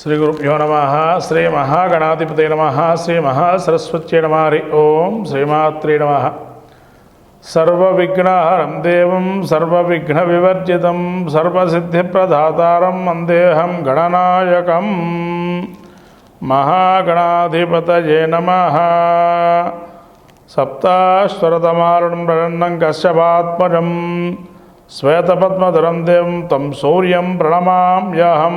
శ్రీ గురుభ్యో నమ శ్రీ మహాగణాధిపతి నమ శ్రీ మహాసరస్వత్యై నమ హరి ఓం శ్రీమాత్రే నమ. సర్వవిఘ్నహరం దేవం సర్వవిఘ్న వివర్జితం సర్వసిద్ధిప్రదాతారం వందేహం గణనాయకం. మహాగణాధిపతయే నమ. సప్తాశ్వరతమారుణం ప్రణన్నం కశ్యపాత్మజం శ్వేతపద్మధరం దేవం తం శౌర్యం ప్రణమామ్యహం.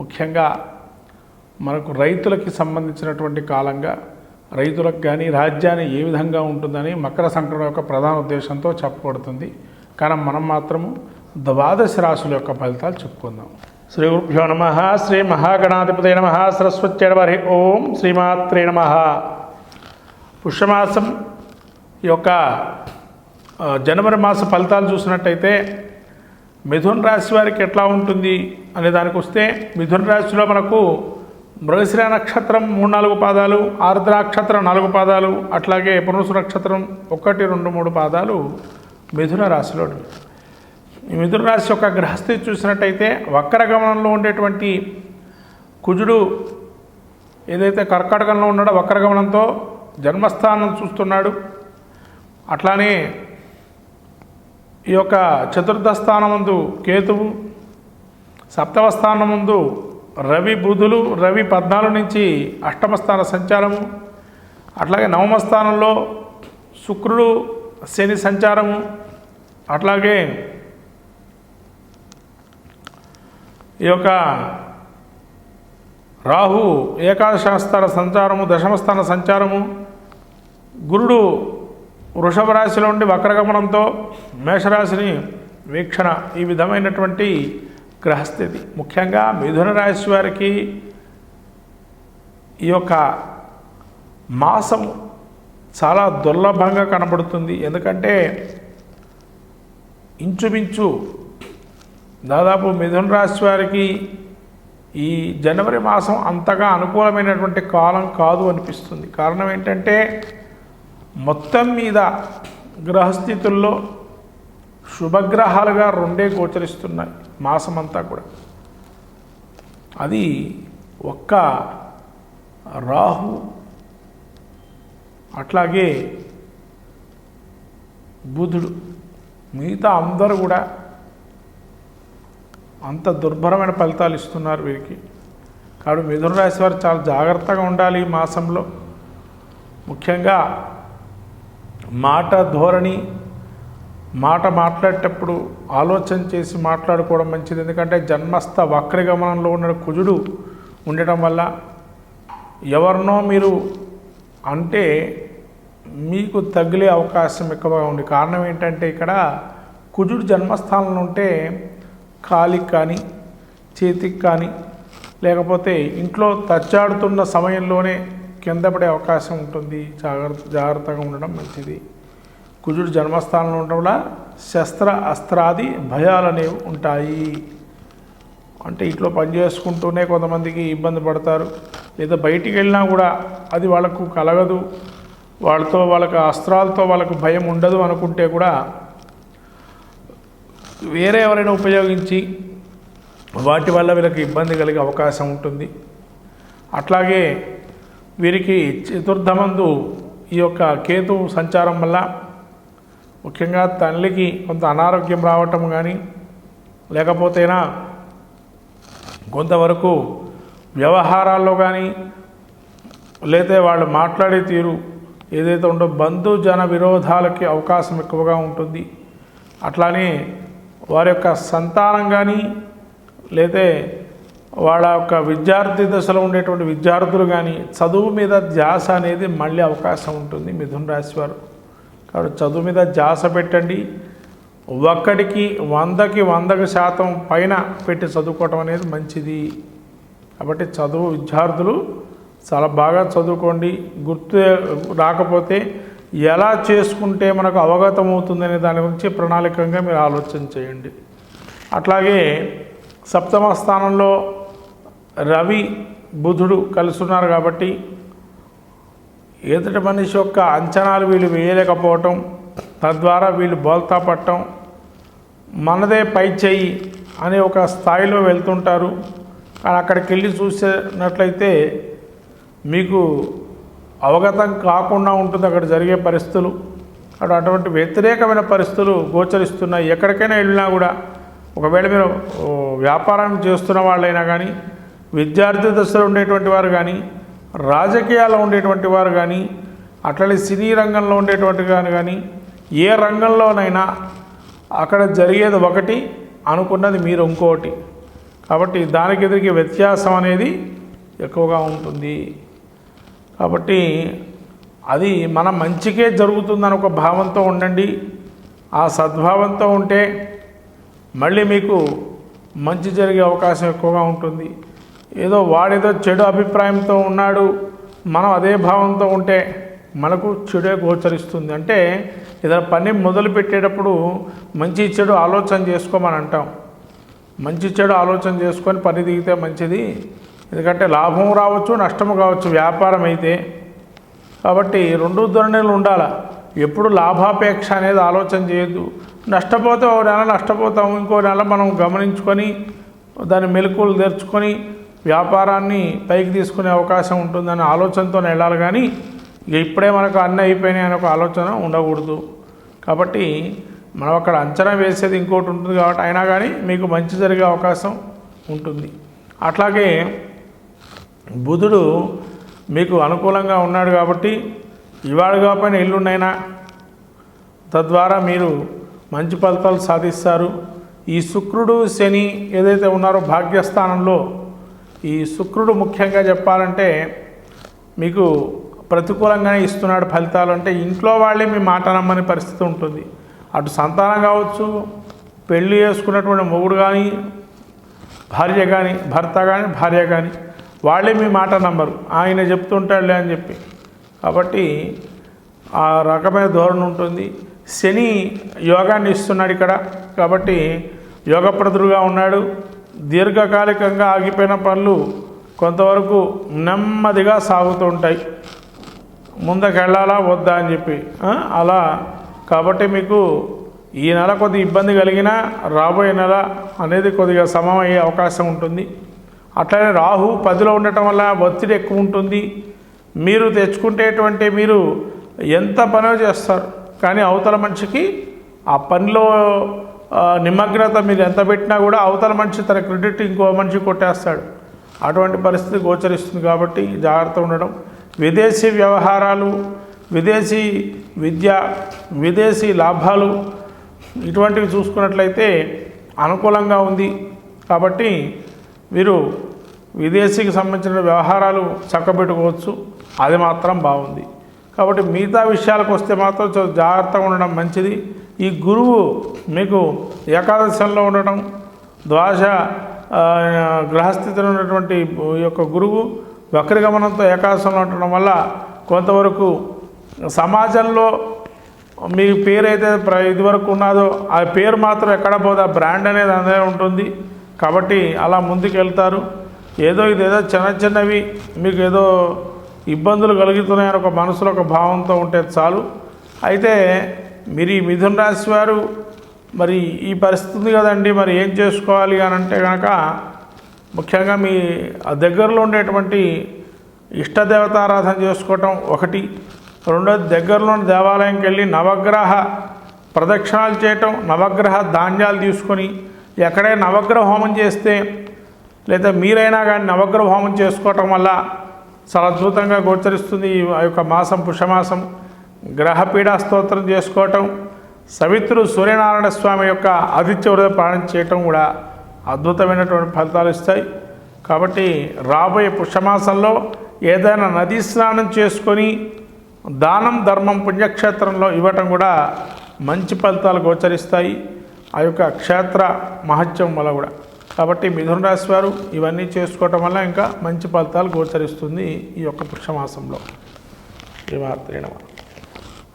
ముఖ్యంగా మనకు రైతులకి సంబంధించినటువంటి కాలంగా రైతులకు కానీ రాజ్యాన్ని ఏ విధంగా ఉంటుందని మకర సంక్రమణ యొక్క ప్రధాన ఉద్దేశంతో చెప్పబడుతుంది. కానీ మనం మాత్రము ద్వాదశ రాశుల యొక్క ఫలితాలు చెప్పుకుందాం. శ్రీ గురుభ్యో నమ శ్రీ మహాగణాధిపతి నమ సరస్వత్యడవరి ఓం శ్రీమాత్రే నమ. పుష్యమాసం యొక్క జనవరి మాస ఫలితాలు చూసినట్టయితే మిథున్ రాశి వారికి ఎట్లా ఉంటుంది అనే దానికి వస్తే మిథున్ రాశిలో మనకు మృగశిర నక్షత్రం మూడు నాలుగు పాదాలు ఆర్ద్ర నక్షత్రం నాలుగు పాదాలు అట్లాగే పునసు నక్షత్రం ఒకటి రెండు మూడు పాదాలు మిథున రాశిలో ఈ మిథున రాశి యొక్క గ్రహస్థితి చూసినట్టయితే వక్ర గమనంలో ఉండేటువంటి కుజుడు ఏదైతే కర్కాటకంలో ఉన్నాడో వక్రగమనంతో జన్మస్థానం చూస్తున్నాడు. అట్లానే ఈ యొక్క చతుర్థ స్థానముందు కేతువు సప్తమ స్థానముందు రవి బుధులు రవి పద్నాలుగు నుంచి అష్టమ స్థాన సంచారము అట్లాగే నవమ స్థానంలో శుక్రుడు శని సంచారము అట్లాగే ఈ యొక్క రాహు ఏకాదశ స్థాన సంచారము దశమ స్థాన సంచారము గురుడు వృషభ రాశిలో ఉండి వక్రగమనంతో మేషరాశిని వీక్షణ ఈ విధమైనటువంటి గ్రహస్థితి. ముఖ్యంగా మిథున రాశి వారికి ఈ యొక్క మాసం చాలా దుర్లభంగా కనబడుతుంది. ఎందుకంటే ఇంచుమించు దాదాపు మిథున రాశి వారికి ఈ జనవరి మాసం అంతగా అనుకూలమైనటువంటి కాలం కాదు అనిపిస్తుంది. కారణం ఏంటంటే మొత్తం మీద గ్రహస్థితుల్లో శుభగ్రహాలుగా రెండే గోచరిస్తున్నాయి. మాసం అంతా కూడా. అది ఒక్క రాహు అట్లాగే బుధుడు మిగతా అందరూ కూడా అంత దుర్భరమైన ఫలితాలు ఇస్తున్నారు వీరికి. కాబట్టి మిథున రాశి వారు చాలా జాగ్రత్తగా ఉండాలి ఈ మాసంలో. ముఖ్యంగా మాట ధోరణి మాట మాట్లాడేటప్పుడు ఆలోచన చేసి మాట్లాడుకోవడం మంచిది. ఎందుకంటే జన్మస్థ వక్రగమనంలో ఉన్న కుజుడు ఉండటం వల్ల ఎవరినో మీరు అంటే మీకు తగిలే అవకాశం ఎక్కువగా ఉంది. కారణం ఏంటంటే ఇక్కడ కుజుడు జన్మస్థానంలో ఉంటే కాలికి కానీ చేతికి కానీ లేకపోతే ఇంట్లో తచ్చాడుతున్న సమయంలోనే కింద పడే అవకాశం ఉంటుంది. జాగ్రత్త జాగ్రత్తగా ఉండడం మంచిది. కుజుడు జన్మస్థానంలో ఉండడం వల్ల శస్త్ర అస్త్రాది భయాలు అనేవి ఉంటాయి. అంటే ఇంట్లో పని చేసుకుంటూనే కొంతమందికి ఇబ్బంది పడతారు. లేదా బయటికి వెళ్ళినా కూడా అది వాళ్ళకు కలగదు. వాళ్ళతో వాళ్ళకి అస్త్రాలతో వాళ్ళకు భయం ఉండదు అనుకుంటే కూడా వేరే ఎవరైనా ఉపయోగించి వాటి వల్ల వీళ్ళకి ఇబ్బంది కలిగే అవకాశం ఉంటుంది. అట్లాగే వీరికి చతుర్థమందు ఈ యొక్క కేతు సంచారం వల్ల ముఖ్యంగా తల్లికి కొంత అనారోగ్యం రావటం కానీ లేకపోతేనా కొంతవరకు వ్యవహారాల్లో కానీ లేతే వాళ్ళు మాట్లాడే తీరు ఏదైతే ఉందో బంధు జన విరోధాలకి అవకాశం ఎక్కువగా ఉంటుంది. అట్లానే వారి యొక్క సంతానం కానీ లేతే వాళ్ళ యొక్క విద్యార్థి దశలో ఉండేటువంటి విద్యార్థులు కానీ చదువు మీద ధ్యాస అనేది మళ్ళీ అవకాశం ఉంటుంది మిథున రాశి వారు. కాబట్టి చదువు మీద ధ్యాస పెట్టండి. ఒక్కడికి వందకి వందకి శాతం పైన పెట్టి చదువుకోవటం అనేది మంచిది. కాబట్టి చదువు విద్యార్థులు చాలా బాగా చదువుకోండి. గుర్తు రాకపోతే ఎలా చేసుకుంటే మనకు అవగతం అవుతుందనే దాని గురించి ప్రణాళికంగా మీరు ఆలోచన చేయండి. అట్లాగే సప్తమ స్థానంలో రవి బుధుడు కలుస్తున్నారు కాబట్టి ఎదుటి మనిషి యొక్క అంచనాలు వీళ్ళు వేయలేకపోవటం తద్వారా వీళ్ళు బోల్తా పట్టడం మనదే పై చేయి అనే ఒక స్థాయిలో వెళ్తుంటారు. కానీ అక్కడికి వెళ్ళి చూసినట్లయితే మీకు అవగతం కాకుండా ఉంటుంది అక్కడ జరిగే పరిస్థితులు. అక్కడ అటువంటి వ్యతిరేకమైన పరిస్థితులు గోచరిస్తున్నాయి. ఎక్కడికైనా వెళ్ళినా కూడా ఒకవేళ మీరు వ్యాపారం చేస్తున్న వాళ్ళైనా కానీ విద్యార్థి దశలో ఉండేటువంటి వారు కానీ రాజకీయాల్లో ఉండేటువంటి వారు కానీ అట్లనే సినీ రంగంలో ఉండేటువంటి కానీ కానీ ఏ రంగంలోనైనా అక్కడ జరిగేది ఒకటి అనుకున్నది మీరు ఇంకోటి. కాబట్టి దానికి ఎదురికి వ్యత్యాసం అనేది ఎక్కువగా ఉంటుంది. కాబట్టి అది మన మంచికే జరుగుతుందని ఒక భావంతో ఉండండి. ఆ సద్భావంతో ఉంటే మళ్ళీ మీకు మంచి జరిగే అవకాశం ఎక్కువగా ఉంటుంది. ఏదో వాడేదో చెడు అభిప్రాయంతో ఉన్నాడు మనం అదే భావంతో ఉంటే మనకు చెడే గోచరిస్తుంది. అంటే ఏదైనా పని మొదలు పెట్టేటప్పుడు మంచి చెడు ఆలోచన చేసుకోమని అంటాం. మంచి చెడు ఆలోచన చేసుకొని పని దిగితే మంచిది. ఎందుకంటే లాభం రావచ్చు నష్టము కావచ్చు వ్యాపారం అయితే. కాబట్టి రెండు ధోరణులు ఉండాలి? ఎప్పుడు లాభాపేక్ష అనేది ఆలోచన చేయొద్దు. నష్టపోతే ఓ నెల నష్టపోతాము ఇంకో నెల మనం గమనించుకొని దాని మెలకువలు తెరుచుకొని వ్యాపారాన్ని పైకి తీసుకునే అవకాశం ఉంటుందనే ఆలోచనతో వెళ్ళాలి కానీ ఇక ఇప్పుడే మనకు అన్నీ అయిపోయినాయి అనే ఒక ఆలోచన ఉండకూడదు. కాబట్టి మనం అక్కడ అంచనా వేసేది ఇంకోటి ఉంటుంది కాబట్టి అయినా కానీ మీకు మంచి జరిగే అవకాశం ఉంటుంది. అట్లాగే బుధుడు మీకు అనుకూలంగా ఉన్నాడు కాబట్టి ఇవాళ కాకపోయినా ఎల్లుండైనా తద్వారా మీరు మంచి ఫలితాలు సాధిస్తారు. ఈ శుక్రుడు శని ఏదైతే ఉన్నారో భాగ్యస్థానంలో ఈ శుక్రుడు ముఖ్యంగా చెప్పాలంటే మీకు ప్రతికూలంగానే ఇస్తున్నాడు ఫలితాలు అంటే ఇంట్లో వాళ్ళే మీ మాట నమ్మని పరిస్థితి ఉంటుంది. అటు సంతానం కావచ్చు పెళ్ళి చేసుకున్నటువంటి మొగుడు కానీ భార్య కానీ భర్త కానీ భార్య కానీ వాళ్ళే మీ మాట నమ్మరు. ఆయన చెప్తుంటాడులే అని చెప్పి. కాబట్టి ఆ రకమైన ధోరణి ఉంటుంది. శని యోగాన్ని ఇస్తున్నాడు ఇక్కడ. కాబట్టి యోగప్రదుడుగా ఉన్నాడు. దీర్ఘకాలికంగా ఆగిపోయిన పనులు కొంతవరకు నెమ్మదిగా సాగుతుంటాయి. ముందుకెళ్ళాలా ముందుకు వెళ్ళాలా వద్దా అని చెప్పి. అలా. కాబట్టి మీకు ఈ నెల కొద్ది ఇబ్బంది కలిగినా రాబోయే నెల అనేది కొద్దిగా సమం అయ్యే అవకాశం ఉంటుంది. అట్లనే రాహు పదిలో ఉండటం వల్ల ఒత్తిడి ఎక్కువ ఉంటుంది. మీరు తెచ్చుకుంటేటువంటి మీరు ఎంత పనో చేస్తారు. కానీ అవతల మనిషికి ఆ పనిలో నిమగ్నత మీరు ఎంత పెట్టినా కూడా అవతల మనిషి తన క్రెడిట్ ఇంకో మనిషి కొట్టేస్తాడు. అటువంటి పరిస్థితి గోచరిస్తుంది కాబట్టి జాగ్రత్త ఉండడం. విదేశీ వ్యవహారాలు విదేశీ విద్య విదేశీ లాభాలు ఇటువంటివి చూసుకున్నట్లయితే అనుకూలంగా ఉంది. కాబట్టి వీరు విదేశీకి సంబంధించిన వ్యవహారాలు చక్కబెట్టుకోవచ్చు. అది మాత్రం బాగుంది. కాబట్టి మిగతా విషయాలకు వస్తే మాత్రం జాగ్రత్తగా ఉండడం మంచిది. ఈ గురువు మీకు ఏకాదశంలో ఉండటం ద్వాదశ గ్రహస్థితిలో ఉన్నటువంటి ఈ యొక్క గురువు వక్రగమనంతో ఏకాదశంలో ఉండటం వల్ల కొంతవరకు సమాజంలో మీ పేరు అయితే ప్ర- ఇదివరకు ఉన్నదో ఆ పేరు మాత్రం ఎక్కడ పోదు ఆ బ్రాండ్ అనేది అదే ఉంటుంది. కాబట్టి అలా ముందుకు వెళ్తారు ఏదో ఇదేదో చిన్న చిన్నవి మీకు ఏదో ఇబ్బందులు కలుగుతున్నాయని ఒక మనసులో ఒక భావంతో ఉంటే చాలు. అయితే మీరు ఈ మిథున రాశి వారు మరి ఈ పరిస్థితి కదండి మరి ఏం చేసుకోవాలి అని అంటే కనుక ముఖ్యంగా మీ దగ్గరలో ఉండేటువంటి ఇష్టదేవతారాధన చేసుకోవటం ఒకటి. రెండోది దగ్గరలోని దేవాలయంకి వెళ్ళి నవగ్రహ ప్రదక్షిణాలు చేయటం నవగ్రహ ధాన్యాలు తీసుకొని ఎక్కడే నవగ్రహ హోమం చేస్తే లేదా మీరైనా కానీ నవగ్రహ హోమం చేసుకోవటం వల్ల చాలా అద్భుతంగా గోచరిస్తుంది ఆ యొక్క మాసం పుష్యమాసం. గ్రహపీడా స్తోత్రం చేసుకోవటం సవిత్రు సూర్యనారాయణ స్వామి యొక్క ఆదిత్య హృదయ పాలన చేయటం కూడా అద్భుతమైనటువంటి ఫలితాలు ఇస్తాయి. కాబట్టి రాబోయే పుష్యమాసంలో ఏదైనా నదీ స్నానం చేసుకొని దానం ధర్మం పుణ్యక్షేత్రంలో ఇవ్వటం కూడా మంచి ఫలితాలు గోచరిస్తాయి. ఆ యొక్క క్షేత్ర మహత్యం వల్ల కూడా. కాబట్టి మిథున రాశి వారు ఇవన్నీ చేసుకోవటం వల్ల ఇంకా మంచి ఫలితాలు గోచరిస్తుంది ఈ యొక్క పుష్యమాసంలో. శ్రీమాత్రేణ